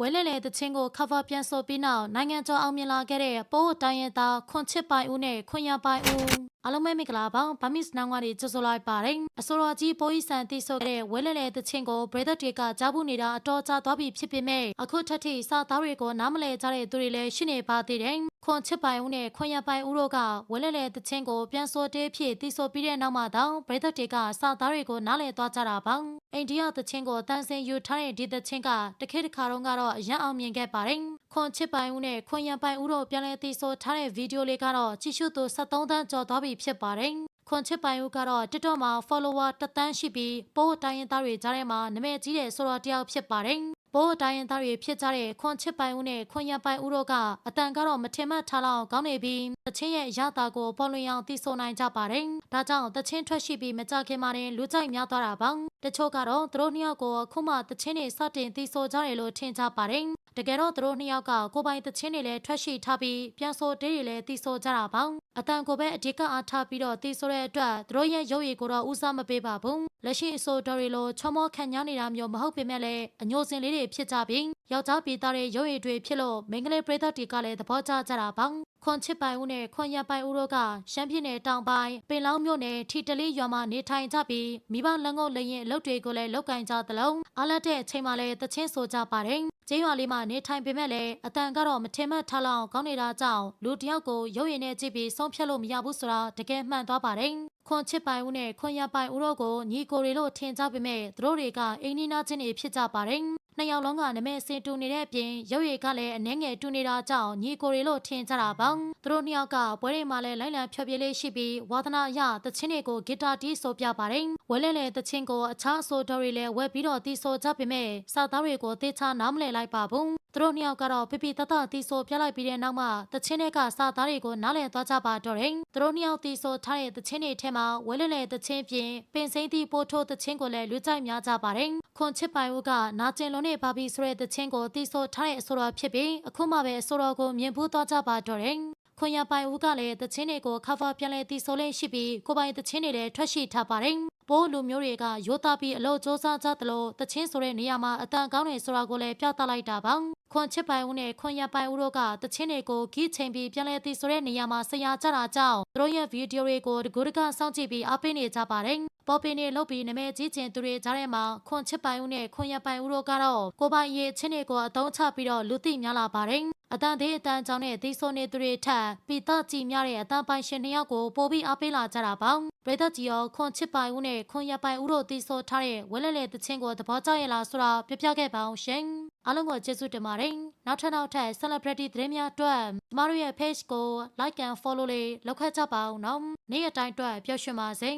ဝဲလဲလဲတချင်းကို cover ပြန်ဆိုပြီးနောက်နိုင်ငံကျော်အောင်မြင်လာခဲ့တဲ့ပိုးတိုင်းရသားခွန်ချစ်ပိုင်ဦးနဲ့ခွန်ရပိုင်ဦးအားလုံးပဲမင်္ဂလာပါဗမစ်နောင်ကနေကြိုဆိုလိုက်ပါတယ်အစိုးရကြီးပိုးဤဆန်တိဆိုခဲ့တဲ့ဝဲလဲလဲတချင်းကို brother တွေကကြားဘူးနေတာအတော်ကြာသွားပြီဖြစ်ပေမဲ့အခုထက်ထိစာသားတွေကိုနားမလဲကြတဲ့သူတွေလည်းရှိနေပါသေးတယ်ခွန်ချစ်ပိုင်ဦးနဲ့ခွန်ရပိုင်ဦးတို့ကဝဲလဲလဲတချင်းကိုပြန်ဆိုတေးဖြစ်တိဆိုပြီးတဲ့နောက်မှာတောင် brother တွေကစာသားတွေကိုနားလဲသွားကြတာပါအိန္ဒိယတချင်းကိုတန်းစင်ယူထားတဲ့ဒီတချင်းကတခေတ်တစ်ခါတော့ကတော့အရန်အောင်မြင်ခဲ့ပါတယ်ခွန်ချစ်ပိုင်ဦးနဲ့ခွန်ရပိုင်ဦးတို့ပြန်လဲတိဆိုထားတဲ့ဗီဒီယိုလေးကတော့ကြည့်ရှုသူ73တန်းကျော်သွားပြီဖြစ်ပါတယ်ခွန်ချစ်ပိုင်ဦးကတော့ TikTok မှာ follower တသန်းရှိပြီးပိုးတိုင်းရင်းသားတွေကြားထဲမှာနာမည်ကြီးတဲ့ဆိုတော်တယောက်ဖြစ်ပါတယ် ဘိုးတိုင်းရင်သားတွေဖြစ်ကြတဲ့ခွန်ချစ်ပိုင်ဦးနဲ့ခွန်ရပိုင်ဦးတို့ကအတန်ကတော့မထင်မှတ်ထားလောက်ကောင်းနေပြီးတချင်းရဲ့ရတာကိုပေါ်လွင်အောင်သိဆိုနိုင်ကြပါတယ်။ဒါကြောင့်တချင်းထွက်ရှိပြီးမကြခင်မှာတင်လူကြိုက်များသွားတာပါ။တချို့ကတော့သူတို့နှစ်ယောက်ကိုအခုမှတချင်းတွေစတင်သိဆိုကြတယ်လို့ထင်ကြပါတယ်။ တကယ်တော့သူတို့နှစ်ယောက်ကကိုယ်ပိုင်တချင်းတွေလည်းထွက်ရှိထားပြီးပြန်ဆိုတေးတွေလည်းသိဆိုကြတာပါ။အတန်ကိုပဲအဓိကအားထားပြီးတော့သိဆိုတဲ့အတွက်သူတို့ရဲ့ရုပ်ရည်ကိုတော့ဦးစားမပေးပါဘူး။လက်ရှိအဆိုတော်တွေလိုချောမောခံညားနေတာမျိုးမဟုတ်ပေမဲ့လည်းအညိုစင်လေးတွေဖြစ်ကြပြီးယောက်ျားပြည်သားတဲ့ရုပ်ရည်တွေဖြစ်လို့မိန်းကလေးပရိသတ်တွေကလည်းသဘောကျကြတာပါခွန်ချစ်ပိုင်ဦးနဲ့ခွန်ရပိုင်ဦးတို့ကရှမ်းပြည်နယ်တောင်ပိုင်းပင်လောင်းမြို့နယ်ထီတလေးရွာမှာနေထိုင်ကြပြီးမိဘလက်ငုပ်လရင်အလုပ်တွေကိုလည်းလုပ်ကင်ကြသလုံးအားလက်တဲ့အချိန်မှလည်းတချင်းဆိုကြပါတယ်ကျေးရွာလေးမှာနေထိုင်ပေမဲ့လည်းအတန်ကတော့မထင်မှတ်ထားလောက်ကောင်းနေတာကြောင့်လူတယောက်ကိုရုပ်ရည်နဲ့ကြည့်ပြီးဆုံးဖြတ်လို့မရဘူးဆိုတာတကယ်မှန်သွားပါတယ်ခွန်ချစ်ပိုင်ဦးနဲ့ခွန်ရပိုင်ဦးတို့ကိုညီကိုတွေလို့ထင်ကြပေမဲ့သူတို့တွေကအိမ်နီးနားချင်းတွေဖြစ်ကြပါတယ် နှစ်ယောက်လုံးကနမဲစင်တူနေတဲ့အပြင်ရုပ်ရည်ကလည်းအနှဲငယ်တူနေတာကြောင့်ညီကိုတွေလို့ထင်ကြတာပါသူတို့နှစ်ယောက်ကပွဲတွေမှာလည်းလိုက်လံဖျော်ဖြေလေးရှိပြီးဝါသနာအရတချင်းတွေကိုဂီတာတီးဆိုပြပါတယ်ဝဲလဲလဲတချင်းကိုအခြားအဆိုတော်တွေလည်းဝဲပြီးတော့တီးဆိုကြပေမဲ့စာသားတွေကိုသေချာနားမလည်လိုက်ပါဘူးသူတို့နှစ်ယောက်ကတော့ပြပြတတတီဆိုပြလိုက်ပြီးတဲ့နောက်မှာတချင်းတွေကစာသားတွေကိုနားလည်သွားကြပါတော့တယ်သူတို့နှစ်ယောက်တီဆိုထားတဲ့တချင်းတွေထဲမှာဝဲလဲလဲတချင်းပြင်ပင်စိမ့်တီပိုးထိုးတချင်းကိုလည်းလူကြိုက်များကြပါတယ်ခွန်ချစ်ပိုင်ဦးကနာကျင်လုံးနဲ့ပါပြီးဆိုတဲ့တချင်းကိုတီဆိုထားတဲ့အဆိုတော်ဖြစ်ပြီးအခုမှပဲအဆိုတော်ကိုမြင်ဖို့သွားကြပါတော့တယ်ခွန်ရပိုင်ဦးကလည်းတချင်းတွေကို cover ပြန်လဲတီဆိုလေးရှိပြီးကိုပိုင်တချင်းတွေလည်းထွက်ရှိထားပါတယ်ပိုးလူမျိုးတွေကရိုးသားပြီးအလို့စ조사ကြသလိုတချင်းဆိုတဲ့နေရာမှာအတန်ကောင်းတယ်ဆိုတာကိုလည်းပြသလိုက်တာပါ ခွန်ချစ်ပိုင်ဦးနဲ့ခွန်ရပိုင်ဦးတို့ကတချင်းတွေကိုဂီးချိန်ပြီးပြန်လဲသိဆိုတဲ့နေရာမှာဆရာကြတာကြောင့်သူတို့ရဲ့ဗီဒီယိုတွေကိုတကူတကစောင့်ကြည့်ပြီးအားပေးနေကြပါတယ်ပေါ်ပင်တွေလုတ်ပြီးနမဲကြီးကျင်သူတွေကြားထဲမှာခွန်ချစ်ပိုင်ဦးနဲ့ခွန်ရပိုင်ဦးတို့ကတော့ကိုပိုင်ရေးချင်းတွေကိုအသုံးချပြီးတော့လူသိများလာပါတယ်အတန်သေးအတန်ကြောင့်နဲ့သီဆိုနေသူတွေထက်ပီတကြည်များတဲ့အတန်ပိုင်ရှင်နှစ်ယောက်ကိုပို့ပြီးအားပေးလာကြတာပါပရိသတ်ကြီးရောခွန်ချစ်ပိုင်ဦးနဲ့ခွန်ရပိုင်ဦးတို့သီဆိုထားတဲ့ဝဲလဲလဲတချင်းကိုသဘောကျရဲ့လားဆိုတာပြပြခဲ့ပါအောင်ရှင် အားလုံးကိုကျေးဇူးတင်ပါတယ်နောက်ထပ်နောက်ထပ် celebrity သတင်းများအတွက်ကျမတို့ရဲ့ page ကို like and follow လေးလုပ်ခတ်ကြပါအောင်နော်နေ့ရက်တိုင်းအတွက်ပျော်ရွှင်ပါစေ